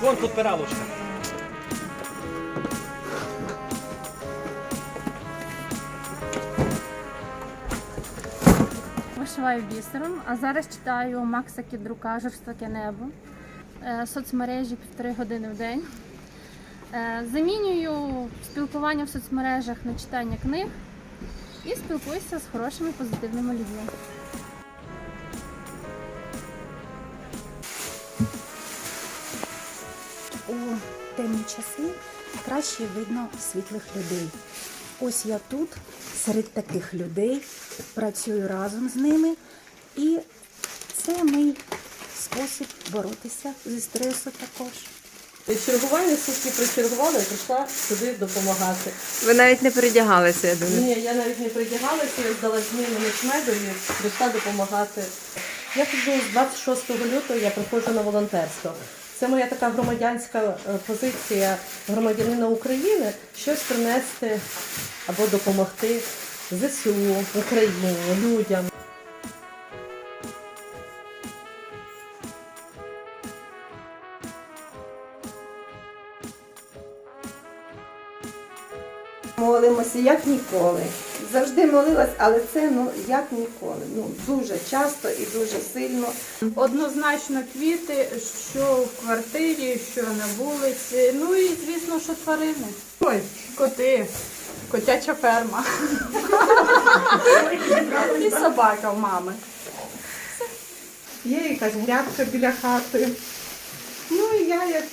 тут пиралочка. Вишиваю бісером, а зараз читаю Макса Кідрука Жорстоке небо. Е, Соцмережі півтори години в день. Е, Замінюю спілкування в соцмережах на читання книг і спілкуюся з хорошими позитивними людьми. Темні часи краще видно світлих людей. Ось я тут, серед таких людей, працюю разом з ними, і це мій спосіб боротися зі стресом також. Чергування сутки причергувала і прийшла сюди допомагати. Ви навіть не передягалися, я думаю. Ні, я навіть не придягалася, я здала зміни меду і прийшла допомагати. Я ходжу з 26 лютого, я приходжу на волонтерство. Це моя така громадянська е, позиція громадянина України щось принести або допомогти ЗСУ, Україні, людям. Молимося як ніколи. Завжди молилась, але це ну як ніколи. Ну дуже часто і дуже сильно. Однозначно квіти, що в квартирі, що на вулиці. Ну і звісно, що тварини. Ой, коти, котяча ферма. І собака в мами. Є якась грядка біля хати. Ну і я як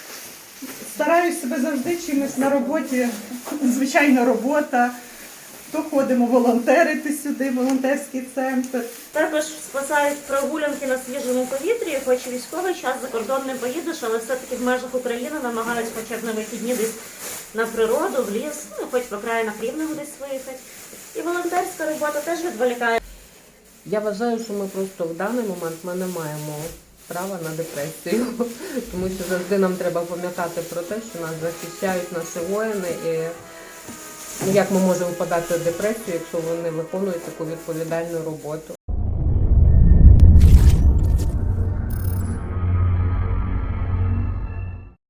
стараюсь себе завжди чимось на роботі. Звичайна робота. То ходимо волонтерити сюди, волонтерський центр. Також спасають прогулянки на свіжому повітрі, хоч військовий час за кордон не поїдеш, але все-таки в межах України намагаються хоча б на вихідні десь на природу, в ліс, ну хоч по країнах рівного десь виїхати. І волонтерська робота теж відволікає. Я вважаю, що ми просто в даний момент ми не маємо права на депресію, тому що завжди нам треба пам'ятати про те, що нас захищають наші воїни і як ми можемо впадати в депресію, якщо вони виконують таку відповідальну роботу.